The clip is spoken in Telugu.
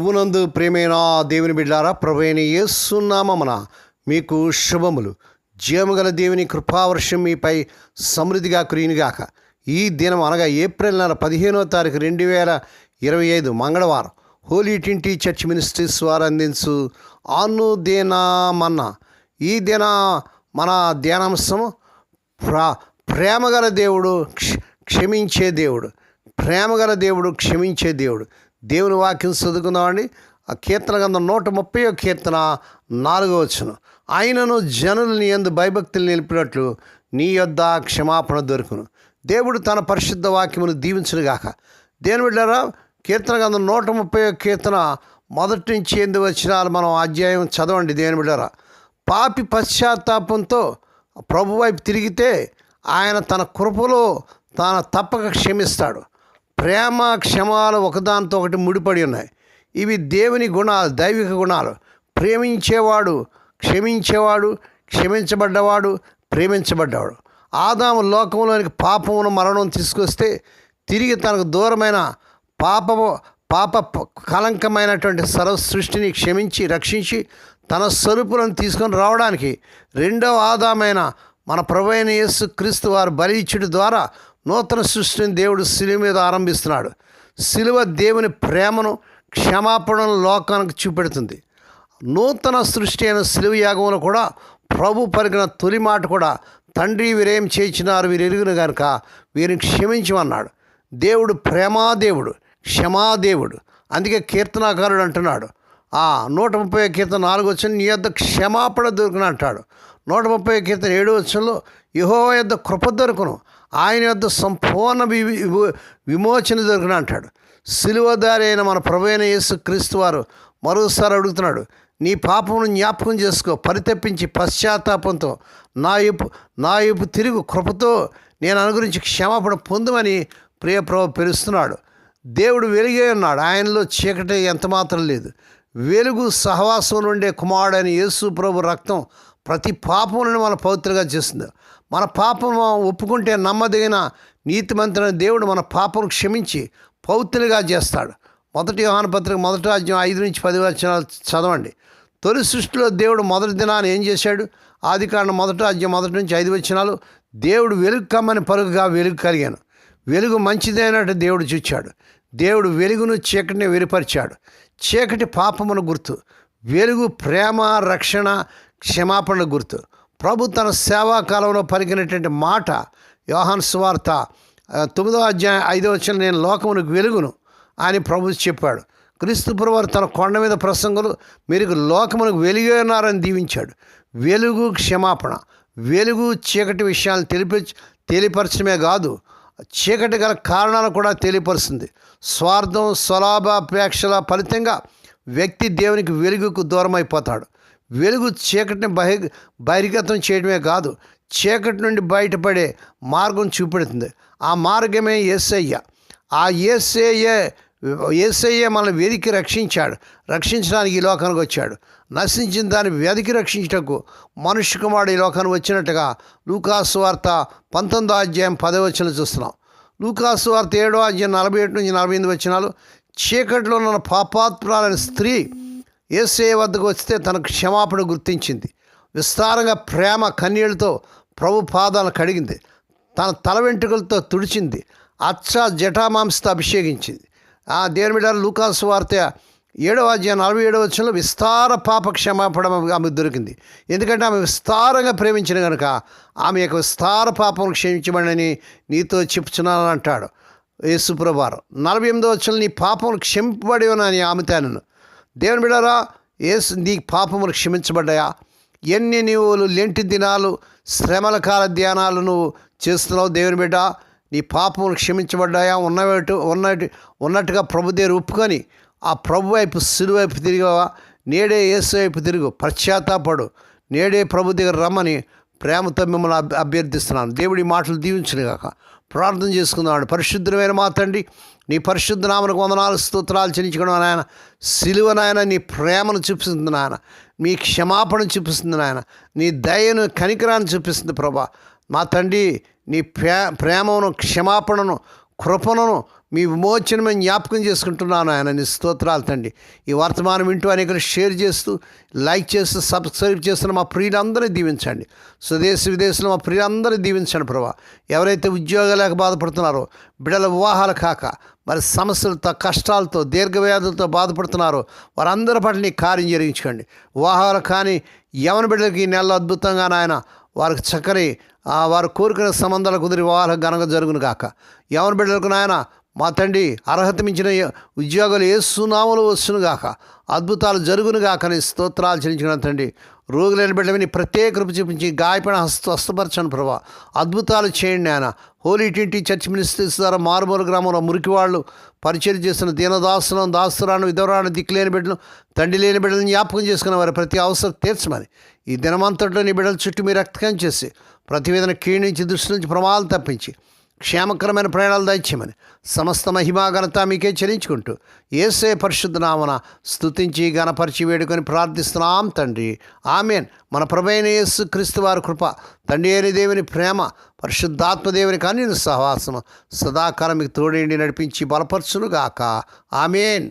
ప్రభునందు ప్రేమైన దేవుని బిడ్డారా ప్రభుని యేసునామమున మీకు శుభములు. జీవముగల దేవుని కృపావర్షం మీపై సమృద్ధిగా కురియునిగాక. ఈ దినం అనగా ఏప్రిల్ నెల పదిహేనో తారీఖు రెండు వేల ఇరవై ఐదు మంగళవారం హోలీ ట్వంటీ చర్చ్ మినిస్ట్రీస్ వారు అందించు అనుదినమన్న ఈ దిన మన ధ్యానాంశము ప్రా ప్రేమగల దేవుడు క్ష క్షమించే దేవుడు. ప్రేమగల దేవుడు క్షమించే దేవుడు. దేవుని వాక్యం చదువుకుందామండి. ఆ కీర్తన గంధం నూట ముప్పై కీర్తన నాలుగో వచ్చును ఆయనను జనుల్ని ఎందు భయభక్తులు నిలిపినట్లు నీ యొద్ద క్షమాపణ దొరుకును. దేవుడు తన పరిశుద్ధ వాక్యమును దీవించునుగాక దేని బిడ్డారా కీర్తన గంధం నూట ముప్పై కీర్తన మొదటి నుంచి ఎందు వచ్చినాలు మనం అధ్యాయం చదవండి దేని బిడ్డారా. పాపి పశ్చాత్తాపంతో ప్రభు వైపు తిరిగితే ఆయన తన కృపలో తాను తప్పక క్షమిస్తాడు. ప్రేమ క్షమాలు ఒకదానితో ఒకటి ముడిపడి ఉన్నాయి. ఇవి దేవుని గుణాలు దైవిక గుణాలు. ప్రేమించేవాడు క్షమించేవాడు క్షమించబడ్డవాడు ప్రేమించబడ్డవాడు. ఆదాము లోకంలోనికి పాపమును మరణం తీసుకొస్తే తిరిగి తనకు దూరమైన పాపము పాప కలంకమైనటువంటి సర్వ సృష్టిని క్షమించి రక్షించి తన స్వరూపులను తీసుకొని రావడానికి రెండవ ఆదామైన మన ప్రభు అయిన యేసు క్రీస్తు వారు బలి ఇచ్చుడు ద్వారా నూతన సృష్టిని దేవుడు శిలువ మీద ఆరంభిస్తున్నాడు. శిలువ దేవుని ప్రేమను క్షమాపణను లోకానికి చూపెడుతుంది. నూతన సృష్టి అయిన శిలువ యాగమును కూడా ప్రభు పరిగిన తొలి మాట కూడా తండ్రి వీరేం చేయించినారు వీరు ఎరుగును కనుక వీరిని క్షమించమన్నాడు. దేవుడు ప్రేమాదేవుడు క్షమాదేవుడు. అందుకే కీర్తనాకారుడు అంటున్నాడు. ఆ నూట ముప్పై కీర్తన నాలుగు వచ్చిన నీ యొద్ద క్షమాపణ దొరుకును అంటాడు. నూట ముప్పై కీర్తన ఏడు వచ్చంలో యహో యొద్ద కృప దొరుకును. ఆయన యొద్ద సంపూర్ణ వి- విమోచన దొరికిన అంటాడు. సిలువదారి అయిన మన ప్రభు యేసు క్రీస్తు వారు మరోసారి అడుగుతున్నాడు నీ పాపమును జ్ఞాపకం చేసుకో పరితప్పించి పశ్చాత్తాపంతో నా ఇపు నా ఇపు తిరుగు కృపతో నేను అనుగురించి క్షమాపణ పొందమని ప్రియ ప్రభు పిలుస్తున్నాడు. దేవుడు వెలుగే ఉన్నాడు. ఆయనలో చీకటి ఎంతమాత్రం లేదు. వెలుగు సహవాసం నుండే కుమారుడైన యేసు ప్రభు రక్తం ప్రతి పాపములను మన పవిత్రగా చేస్తుంది. మన పాపం ఒప్పుకుంటే నమ్మదగిన నీతిమంతుడైన దేవుడు మన పాపం క్షమించి పవిత్రులుగా చేస్తాడు. మొదటి యోహాన పత్రిక మొదటి రాజ్యం ఐదు నుంచి పది వచనాలు చదవండి. తొలి సృష్టిలో దేవుడు మొదటి దినాన్ని ఏం చేశాడు? ఆది కారణం మొదటి రాజ్యం మొదటి నుంచి ఐదు వచనాలు దేవుడు వెలుగు కమ్మని పరుగుగా వెలుగు కలిగాను. వెలుగు మంచిదైనట్టు దేవుడు చూచాడు. దేవుడు వెలుగును చీకటిని వెలుపరిచాడు. చీకటి పాపమును గుర్తు. వెలుగు ప్రేమ రక్షణ క్షమాపణ గుర్తు. ప్రభు తన సేవా కాలంలో పలికినటువంటి మాట యోహాన్ సువార్త తొమ్మిదో అధ్యాయం ఐదో వచ్చిన నేను లోకమునకు వెలుగును అని ప్రభు చెప్పాడు. క్రీస్తు పురవారు తన కొండ మీద ప్రసంగులు మీరు లోకమునకు వెలుగు ఉన్నారని దీవించాడు. వెలుగు క్షమాపణ. వెలుగు చీకటి విషయాలను తెలిపి తెలియపరచడమే కాదు చీకటి గల కారణాలు కూడా తెలియపరుస్తుంది. స్వార్థం స్వలాభాపేక్షల ఫలితంగా వ్యక్తి దేవునికి వెలుగుకు దూరం అయిపోతాడు వెలుగు చీకటిని బహి బహిర్గతం చేయడమే కాదు చీకటి నుండి బయటపడే మార్గం చూపెడుతుంది. ఆ మార్గమే ఏసయ్య. ఆ ఏసయ్యే ఏసయ్యే మనల్ని వెదికి రక్షించాడు. రక్షించడానికి ఈ లోకానికి వచ్చాడు. నశించిన దాన్ని వెదికి రక్షించటకు మనుష్య కుమారుడు ఈ లోకానికి వచ్చినట్టుగా లూకాసు వార్త పంతొమ్మిదో అధ్యాయం పదవచనం చూస్తున్నాం. లూకాసు వార్త ఏడో అధ్యాయం నలభై ఏడు నుంచి నలభై ఎనిమిది వచ్చినాలు చీకటిలో ఉన్న పాపాత్మరాలైన స్త్రీ ఏసే వద్దకు వస్తే తనకు క్షమాపణ గుర్తించింది. విస్తారంగా ప్రేమ కన్నీళ్ళతో ప్రభు పాదాలను కడిగింది. తన తల వెంట్రుకలతో తుడిచింది. అచ్చ జటామాంసతో అభిషేకించింది. ఆ దేవుని బిడ్డ లూకాసు వార్త ఏడవ అధ్యాయం నలభై ఏడవ వచ్చంలో విస్తార పాప క్షమాపణ ఆమెకు దొరికింది. ఎందుకంటే ఆమె విస్తారంగా ప్రేమించిన కనుక ఆమె యొక్క విస్తార పాపం క్షమించబడని నీతో చెప్పుచున్నానని అంటాడు యేసుప్రభారు నలభై ఎనిమిదో వచ్చిన నీ పాపం క్షమింపబడి అని ఆమెతాను దేవుని బిడారా ఏసు నీ పాపములు క్షమించబడ్డాయా? ఎన్ని నీవులు లెంటి దినాలు శ్రమల కాల ధ్యానాలు నువ్వు చేస్తున్నావు దేవుని బిడ్డ? నీ పాపములు క్షమించబడ్డాయా? ఉన్నట్టు ఉన్నట్టు ఉన్నట్టుగా ప్రభు దగ్గర ఒప్పుకొని ఆ ప్రభు వైపు సిలువ వైపు తిరిగావా? నేడే యేసు వైపు తిరుగు పశ్చాత్తాపడు. నేడే ప్రభు దగ్గర రమ్మని ప్రేమతో మిమ్మల్ని అభ్యర్థిస్తున్నాను. దేవుడి మాటలు దీవించిన కాక ప్రార్థన చేసుకుందాం పరిశుద్ధమైన మా తండ్రి నీ పరిశుద్ధ నామనకు వందనాలు స్తోత్రాలు చెల్లించుకోవడం నాయన. సిలువ నాయన నీ ప్రేమను చూపిస్తుంది నాయన. మీ క్షమాపణ చూపిస్తుంది నాయన. నీ దయను కనికరాన్ని చూపిస్తుంది ప్రభా. మా తండ్రి నీ ప్రే ప్రేమను క్షమాపణను కృపణను మీ విమోచన మేము జ్ఞాపకం చేసుకుంటున్నాను ఆయన. నీ స్తోత్రాలు తండ్రి. ఈ వర్తమానం వింటూ అనేకలు షేర్ చేస్తూ లైక్ చేస్తూ సబ్స్క్రైబ్ చేస్తున్న మా ప్రియులందరినీ దీవించండి. స్వదేశ విదేశంలో మా ప్రియులందరినీ దీవించండి ప్రభా. ఎవరైతే ఉద్యోగాలకు బాధపడుతున్నారో బిడ్డల వివాహాలు కాక మరి సమస్యలతో కష్టాలతో దీర్ఘవ్యాధులతో బాధపడుతున్నారో వారందరి పట్ల నీ కార్యం జరిగించుకోండి. వివాహాలు కానీ యవన బిడ్డలకి ఈ నెలలో అద్భుతంగా నాయన వారికి చక్కని వారు కోరుకునే సంబంధాలు కుదిరి వివాహాలు ఘనంగా జరుగును కాక యవన బిడ్డలకు నాయన మా తండ్రి అర్హత మించిన ఉద్యోగాలు ఏ సునామలు వస్తునుగాక. అద్భుతాలు జరుగునుగాకని స్తోత్రాలు చెల్లించిన తండ్రి. రోగులైన బిడ్డలని ప్రత్యేక రూపు చూపించి గాయపడిన హస్త హస్తపరచను ప్రభా. అద్భుతాలు చేయండి ఆయన హోలీ టింటి చర్చ్ మినిస్ట్రీస్ ద్వారా మారుమూల గ్రామంలో మురికి వాళ్ళు పరిచయం చేస్తున్న దీనదాసులను దాస్తురాను విధవరాను దిక్కులేని బిడ్డలు తండ్రి లేని బిడ్డలను జ్ఞాపకం చేసుకున్న వారి ప్రతి అవసరం తీర్చమని. ఈ దినమంతట్లో నీ బిడ్డల చుట్టూ మీరు రక్తకం చేసి ప్రతి క్షీణించి దృష్టి నుంచి ప్రమాదాలు తప్పించి క్షేమకరమైన ప్రయాణాలు దయచేయమని సమస్త మహిమాఘనత మీకే చెల్లించుకుంటూ ఏసే పరిశుద్ధనామన స్థుతించి గణపరిచి వేడుకొని ప్రార్థిస్తున్నాం తండ్రి. ఆమెన్. మన ప్రభైన యేసు క్రీస్తు వారి కృప తండ్రి అయిన దేవుని ప్రేమ పరిశుద్ధాత్మదేవుని కానీ సహవాసము సదాకాలం మీకు తోడేండి నడిపించి బలపరచునుగాక. ఆమెన్.